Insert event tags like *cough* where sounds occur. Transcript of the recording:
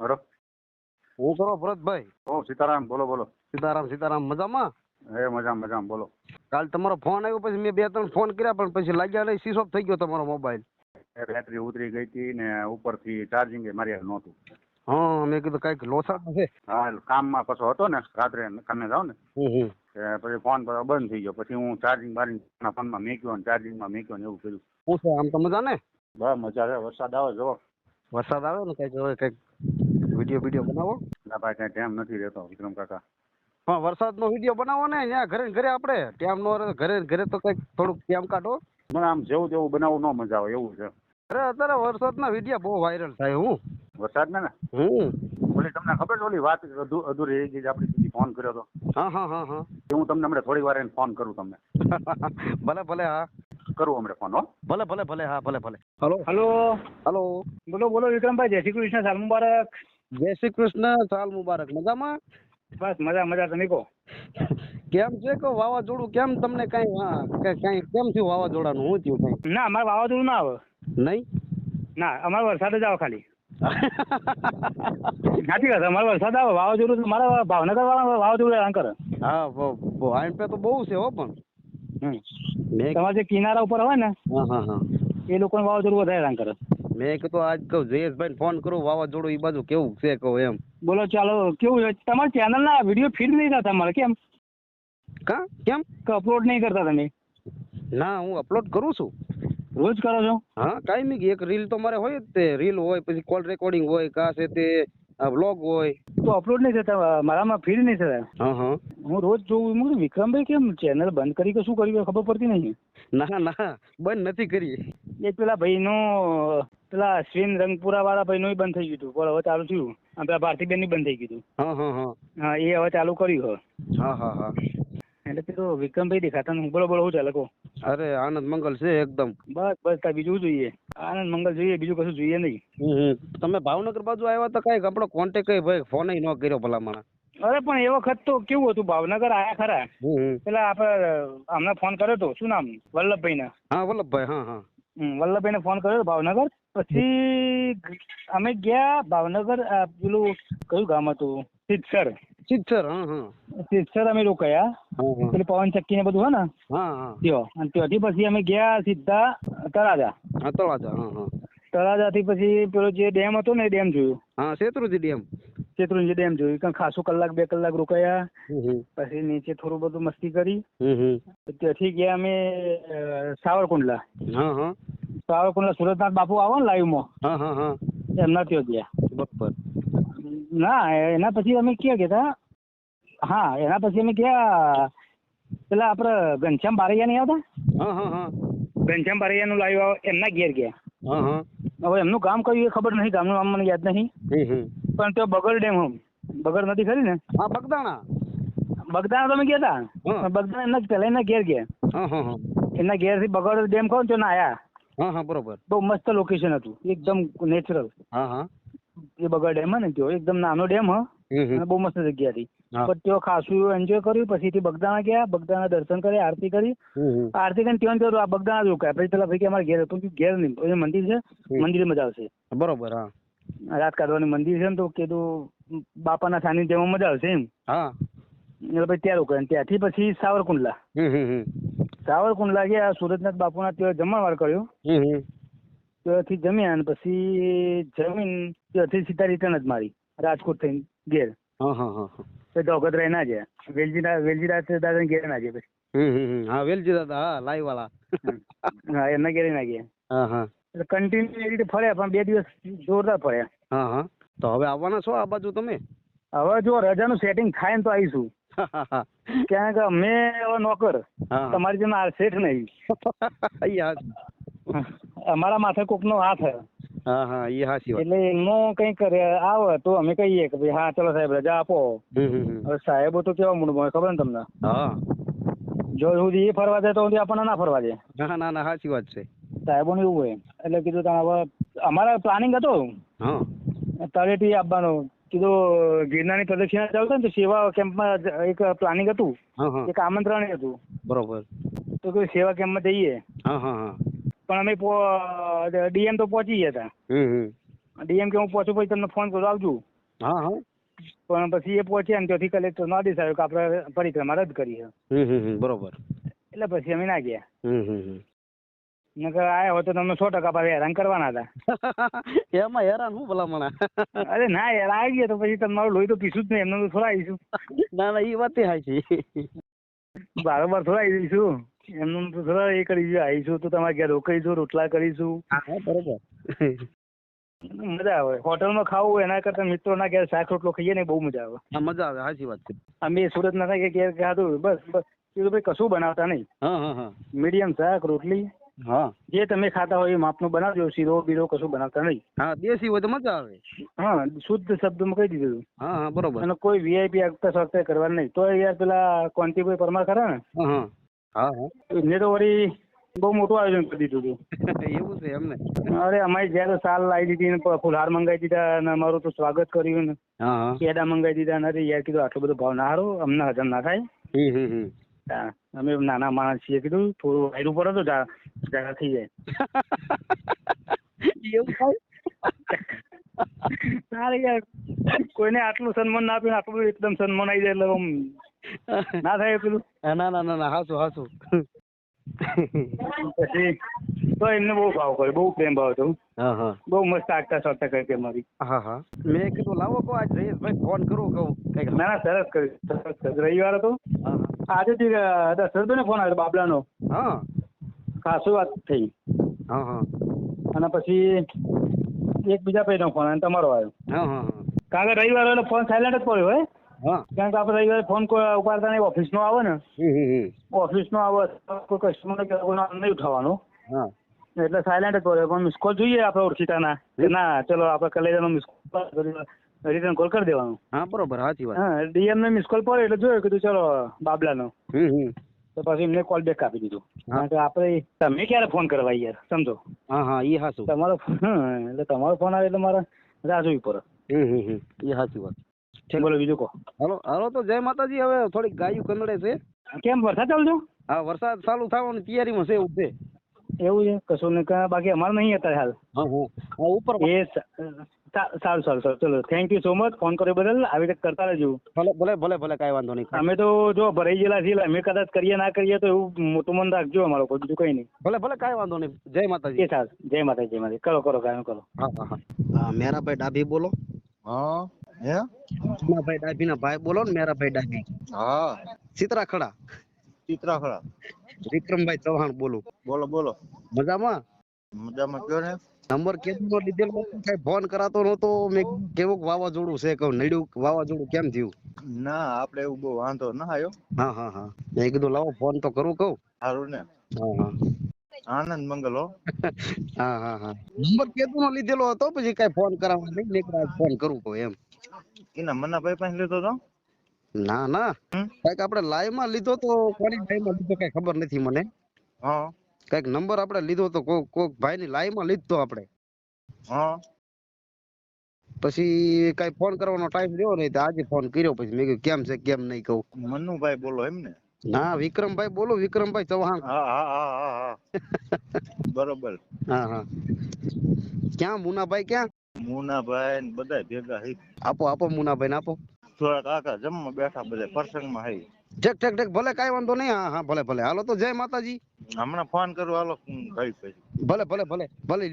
બરો હું કરો ભરતભાઈ. ઓ સીતારામ બોલો બોલો. સીતારામ સીતારામ મજામાં? એ મજામાં મજામાં બોલો. કાલ તમારો ફોન આવ્યો પછી મેં બે ત્રણ ફોન કર્યા પણ પછી લાગ્યા નહીં સ્વિચ ઓફ થઈ ગયો તમારો મોબાઈલ બેટરી ઉતરી ગઈ હતી ને ઉપરથી ચાર્જિંગ મારી નહોતું. હા મેં કીધું કંઈક લોસા છે. હા કામમાં પાછો હતો ને રાત્રે કામે જાઉં ને પછી ફોન પર બંધ થઈ ગયો. પછી હું ચાર્જિંગ મારી ફોનમાં મેક્યો ને ચાર્જિંગમાં મેક્યો ને એવું કર્યું. શું છે આમ તો મજા ને? બસ મજા છે વરસાદ આવે જો વરસાદ આવે ને કંઈક હવે કંઈક વીડિયો વીડિયો બનાવો. ના ભાઈ ત્યાં ટાઈમ નથી રહેતો વિક્રમ કાકા. હા વરસાદનો વીડિયો બનાવો ને ત્યાં ઘરે ઘરે આપણે. ટાઈમ નો ઘરે ઘરે તો કંઈક થોડુંક ટાઈમ કાઢો. મને આમ જેવું તેવું બનાવવું ન મજા આવે એવું છે. અરે અત્યારે વરસાદના વીડિયો બહુ વાયરલ થાય હું. વરસાદ ને? ને હમ ઓલી તમને ખબર છે ઓલી વાત અધુ અધૂરી રહી ગઈ છે આપણે સુધી ફોન કર્યો હતો હા હા હા હા. હું તમને હમણાં થોડી વાર ફોન કરું તમને. *laughs* ભલે ભલે હા. કરું હમણાં ફોન હો. ભલે ભલે ભલે હા ભલે ભલે. હલો. હલો. હલો. બોલો બોલો વિક્રમભાઈ જય શ્રી કૃષ્ણ સાલ મુબારક. જય શ્રી કૃષ્ણ સાલ મુબારક. મજામાં? બસ મજા મજા. તમે કહો. કેમ છે કે વાવાઝોડું કેમ તમને કઈ હા કઈ કેમ થયું વાવાઝોડાનું? શું થયું કઈ? ના અમારે વાવાઝોડું ના આવે. નહીં? ના અમારે વરસાદ જ આવે ખાલી. *laughs* સાચી વાત અમારે વરસાદ આવે. વાવાઝોડું મારા ભાવનગર વાળા વાવાઝોડું હેરાન કરે. હા આઈન પે તો બહુ છે હો પણ. તમારે જે કિનારા ઉપર હોય ને એ લોકોને વાવાઝોડું વધારે હેરાન કરે. મેં કીધું આજ કહું જયેશભાઈ ફોન કરું વાવાઝોડું એ બાજુ કેવું છે કહું એમ. બોલો ચાલો કેવું છે? તમારા ચેનલ ના વીડિયો ફીડ નહીં થતા તમારે કેમ? કા? કેમ? અપલોડ નહીં કરતા તમે? ના હું અપલોડ કરું છું. રોજ કરો છો? હા કાંઈ નહીં એક રીલ તો મારે હોય જ તે. રીલ હોય પછી કોલ રેકોર્ડિંગ હોય કા છે તે વ્લોગ હોય. તો અપલોડ નહીં થતા મારામાં ફીડ નહીં થતા? હા હા. હું રોજ જોઉં હું વિક્રમભાઈ કેમ ચેનલ બંધ કરી કે શું કર્યું ખબર પડતી નહીં. ના ના બંધ નથી કરી. એક પેલા ભાઈનું પેલા અશ્વિન રંગપુરા વાળા ભાઈ નું બંધ થઈ ગયું હતું. પણ હવે ચાલુ થયું. અને પેલા ભારતીબેનનું બંધ થઈ ગયું હતું. હા એ હવે ચાલુ કર્યું હવે. હા હા હા. એટલે પેલો વિક્રમભાઈ દેખાતા હું બોલો બોલો હું ચાલે કહો. અરે આનંદ મંગલ છે એકદમ. બસ બસ બીજું જોઈએ? આનંદ મંગલ જોઈએ બીજું કશું જોઈએ નહીં. તમે ભાવનગર બાજુ આવ્યા તો કંઈક આપણો કોન્ટેક્ટ ભાઈ ફોન ન કર્યો ભલા માણા અરે પણ એ વખત તો કેવું હતું? ભાવનગર આયા ખરા. પેલા આપણે હમણાં ફોન કર્યો હતો શું નામ? વલ્લભભાઈને. હા વલ્લભભાઈ હા હા. વલ્લભભાઈ વલ્લભભાઈને ફોન કર્યો ભાવનગર? પછી અમે ગયા ભાવનગર આ પેલું કયું ગામ હતું? સિદ્ધસર. સિદ્ધસર હા હા. સિદ્ધસર અમે રોકાયા હા હા. પેલી પવન ચક્કી ને બધું હોય ને? હા હા. ત્યો. અને ત્યાંથી પછી અમે ગયા સીધા તળાજા. હા તળાજા હા હા. તળાજાથી પછી પેલો જે ડેમ હતો ને એ ડેમ જોયું. હા શેત્રુંજી ડેમ. શેત્રુંજી ડેમ જોયું. કારણ ખાસું કલાક બે કલાક રોકાયા. હમ હમ. પછી નીચે થોડું બધું મસ્તી કરી. હમ હમ. ત્યાંથી ગયા અમે અ, સાવરકુંડલા. હા હા. સાવરકુંડલા સુરતનાથ બાપુ આવો ને લાઈવમાં એમના ત્યો ગયા. બરોબર. ના એના પછી અમે ક્યાં ગયા હા એના પછી અમે ગયા પેલા આપડે ઘનશ્યામ બારૈયા નહીં આવતા? ઘનશ્યામ બારૈયા નું લાઈવ આવે એમના ઘેર ગયા. હવે એમનું કામ કયું એ ખબર નહીં ગામનું નામ મને યાદ નહીં. પણ તે બગડ ડેમ હમ. બગડ નથી ખરી ને? હા બગદાણા. બગદાણા તમે ગયા હતા બગદાણા એમના પેલા એમના ઘેર ગયા. હા ઘેરથી એમના બગડ ડેમ કહો ને તો ના આયા હા હા બરોબર. બહુ મસ્ત લોકેશન હતું. એકદમ નેચરલ હા હા. એ બગડ ડેમ ને ત્યાં એકદમ નાનો ડેમ હ. અને બહુ મસ્ત જગ્યા હતી. પણ ત્યાં ખાસું એન્જોય કર્યું પછીથી બગદાણા ગયા બગદાણા દર્શન કર્યા આરતી કરી. આરતી કરીને ત્યાં ત્યાં આ બગદાણા રોકાયા. પછી પેલા ભાઈ કે અમારે ઘેર હતું ઘેર નહીં એ મંદિર છે મંદિર મજા આવશે. બરોબર હા. રાત કાઢવાની મંદિર છે ને તો કીધું બાપાના સાનિધ્યમાં મજા આવશે એમ. હા. એટલે પછી ત્યાં રોકાયા. ત્યાંથી પછી સાવરકુંડલા. સાવરકુંડલા ગયા સુરતનાથ બાપુના ત્યાં જમણવાર કર્યો. ત્યાંથી જમ્યા અને પછી જમીન ત્યાંથી સીધા રિટર્ન જ મારી. રાજકોટ થઈને ઘેર. ધોગધરાય ના ગયા વેલજીરા વેલજીરા દાદા ઘેર ના ગયા પછી. હા વેલજી દાદા હા લાઈ વાળા હા એમના ઘેરે ના ગયા. હા હા. એટલે કન્ટિન્યુ એ રીતે ફર્યા પણ બે દિવસ જોરદાર ફર્યા. હા હા. તો હવે આવવાના છો આ બાજુ તમે? હવે જો રજાનું સેટિંગ થાય ને તો આવીશું. હા હા હા કારણ કે અમે એવા નોકર. તમારી જેમ આ શેઠ નહીં. અમારા માથે કોકનો હાથ હે. હા હા એ હાચી વાત. એટલે એમનો કંઈક આવે તો અમે કહીએ કે ભાઈ હા ચલો સાહેબ રજા આપો. હવે સાહેબો તો કેવા મૂડ હોય ખબર ને તમને? હા. જો સુધી એ ફરવા જાય તો આપણને ના ફરવા દે. ના ના ના સાચી વાત છે. સાહેબો એવું હોય. એટલે કીધું તમે હવે અમારા પ્લાનિંગ હતો. તળેટી આપવાનું. કીધું ગિરનારની પ્રદક્ષિણા ચાલુ ને તો સેવા કેમ્પમાં એક પ્લાનિંગ હતું. એક આમંત્રણ હતું. બરોબર. તો કોઈ સેવા કેમ્પમાં જઈએ. પણ અમે ડીએમ તો પહોંચી ગયા હતા. ડીએમ કે હું પહોંચું પછી તમને ફોન કરું આવજો. પણ પછી એ પહોંચ્યા ને ત્યાંથી કલેક્ટરનો આદેશ આવ્યો કે આપણે પરિક્રમા રદ કરી છે હમ હમ હમ. બરોબર. એટલે પછી અમે ના ગયા. નકર આયા હોય તો તમે સો ટકા પાછા હેરાન કરવાના હતા. *laughs* એમાં હેરાન હું ભલામણા *laughs* અરે ના યાર આવી ગયા તો પછી તમારું લોહી તો પીશું જ નહીં એમને તો થોડા આવીશું *laughs* ના ના એ વાત હાચી. બારોબાર થોડા આવી દઈશું. એમનું તો થોડા એ કરીશું આવીશું તો તમારે ઘેર રોકાઈશું રોટલા કરીશું. બરોબર. મજા આવે. હોટલમાં ખાવું એના કરતા મિત્રોના ઘેર શાક રોટલો ખાઈએ ને બહુ મજા આવે. હા મજા આવે સાચી વાત છે. અમે સુરત ના ઘેર ખાધું બસ બસ. કીધું ભાઈ કશું બનાવતા નહીં. હા હા હા. મીડિયમ શાક રોટલી. હા. જે તમે ખાતા હોય એ માપનો બનાવજો શીરો બીરો કશું બનાવતા નહીં. હા દેશી હોય તો મજા આવે. હા શુદ્ધ શબ્દમાં કહી દીધું. હા હા બરોબર. અને કોઈ વીઆઈપી આગતા સ્વાગતા કરવાનું નહીં. તો યાર પેલા કોંતીભાઈ પરમાર ખરા ને? હા હા. એમને તો વળી બહુ મોટું આયોજન કરી દીધું હતું. *laughs* એવું છે એમને. અરે અમારી જ્યારે સાલ લાવી દીધી ને ફુલહાર મંગાવી દીધા અને અમારું તો સ્વાગત કર્યું ને. પેડા મંગાવી દીધા અને યાર કીધું આટલો બધો ભાવ ના હારો અમને હજમ ના થાય. હા, અમે નાના માણસ છીએ. કીધું થોડું વાયરું પડે તો જા- જાગા થઈ જાય. એવું થાય? અરે યાર કોઈને આટલું સન્માન ના આપ્યું આટલું એકદમ સન્માન આવી જાય એટલે આમ ના થાય પેલું. ના ના ના ના હાસુ હાસું પછી તો એમને બહુ ભાવ કર્યો બહુ પ્રેમ ભાવ હતો. બહુ મસ્ત આગતા સ્વાગતા કરી હતી અમારી મેં કીધું લાવો કો આજ જયેશભાઈ ફોન કરું કહું. ના ના સરસ કર્યું સરસ રવિવાર હતો આજે દશરથભાઈ ફોન આવ્યો બાબલાનો. હા. ખાસો વાત થઈ. હા હા. અને પછી એક બીજા ભાઈનો ફોન અને તમારો આવ્યો. હા હા હા. કારણ કે રવિવાર એટલે ફોન સાયલેન્ટ જ પડ્યો હા? કારણ કે આપણે રવિવારે ફોન ઉપાડતા નહીં ઓફિસ નો આવે ને. ઓફિસ હમ આવે કોઈ કસ્ટમર નહીં ઉઠાવવાનો. હા. એટલે સાયલેન્ટ જ પણ મિસ કોલ જોઈએ આપણે ઓળખીતાના કે ના ચલો આપણે કલેજાનો મિસ કોલ રિટર્ન કોલ કરી દેવાનો. હા બરોબર સાચી વાત. હા ડીએમ ને મિસ કોલ પડ્યો એટલે જોયું કીધું ચલો બાબલાનો. હમ હમ. તો પછી એમને કોલ બેક આપી દીધું. કારણ કે આપણે તમે ક્યારે ફોન કરવા યાર? સમજો. હા હા એ હાસુ તમારો એટલે તમારો ફોન આવે એટલે મારે રાહ જોવી પડે. હમ હમ એ સાચી વાત. બોલો બીજું કહો. હાલો હાલો તો જય માતાજી. હવે થોડીક ગાયું કંદડે છે. કેમ વરસાદ ચાલજો હા વરસાદ ચાલુ થવાની તૈયારીમાં છે છે. એવું છે? કશું નહીં કાંઈ બાકી અમારે નહીં અત્યારે હાલ. હા હા હા ઉપર. એ સારું સારું સારું. ચલો thank you so much phone કર્યો બદલ. આવી રીતે કરતા રહેજો. ભલે ભલે ભલે ભલે કાંઈ વાંધો નહીં. અમે તો જો ભરાઈ ગયેલા છીએ અમે કદાચ કરીએ ના કરીએ તો એવું મોટું મન રાખજો અમારો કોઈ બીજું કંઈ નહીં. ભલે ભલે કાંઈ વાંધો નહીં. જય માતાજી. એ સારું. જય માતાજી જય માતાજી. કરો કરો કામ કરો. હા હા મેરાભાઈ ડાભી બોલો. હા હે? ભાઈ ડાભી ના ભાઈ બોલો ને મેરાભાઈ ડાભી. હા. સિતરા ખડા ચિત્રાખડા વિક્રમભાઈ ચૌહાણ બોલું. બોલો બોલો. મજામાં? મજામાં કયો ને? નંબર કેદુનો લીધેલો કઈ ફોન કરાતો નતો મે કીધું વાવાઝોડું છે કહું. નડ્યું વાવાઝોડું કેમ થયું? ના આપણે એવું બહુ વાંધો ના આવ્યો. હા હા હા. મેં કીધું લાવો ફોન તો કરું કહું. સારું ને. હા હા. આનંદ મંગલ હો. હા હા હા. નંબર કેદુનો લીધેલો હતો. પછી કઈ ફોન કરાવવા નહીં નીકળ્યા ફોન કરું કહું એમ. એના મના ભાઈ પાસે લીધો તો ના ના? કંઈક આપણે લાઈવમાં લીધો તો કોની લાઈવમાં લીધો કઈ ખબર નથી મને. હા. કંઈક નંબર આપણે લીધો તો કોક કોક ભાઈ ની લાઈવમાં લીધો આપણે. હા. પછી કઈ ફોન કરવાનો ટાઈમ રહ્યો નહીં તો આજે ફોન કર્યો પછી. મેં કીધું કેમ છે કેમ નહીં? કહું. મનુભાઈ બોલો એમ ને? ના વિક્રમભાઈ બોલો વિક્રમભાઈ ચૌહાણ. હા હા હા હા બરોબર. હા હા. ક્યાં મુનાભાઈ ક્યાં? મુનાભાઈ ને બધા ભેગા આપો આપો મુનાભાઈ ને આપો. થોડા કાકા જમવા બેઠા બધા પ્રસંગમાં હઈ. ઠેક ઠેક ઠેક ભલે કઈ વાંધો નહીં. હા હા ભલે ભલે. હાલો તો જય માતાજી. હમણાં ફોન કરું હાલો કઈ પછી. ભલે ભલે ભલે ભલે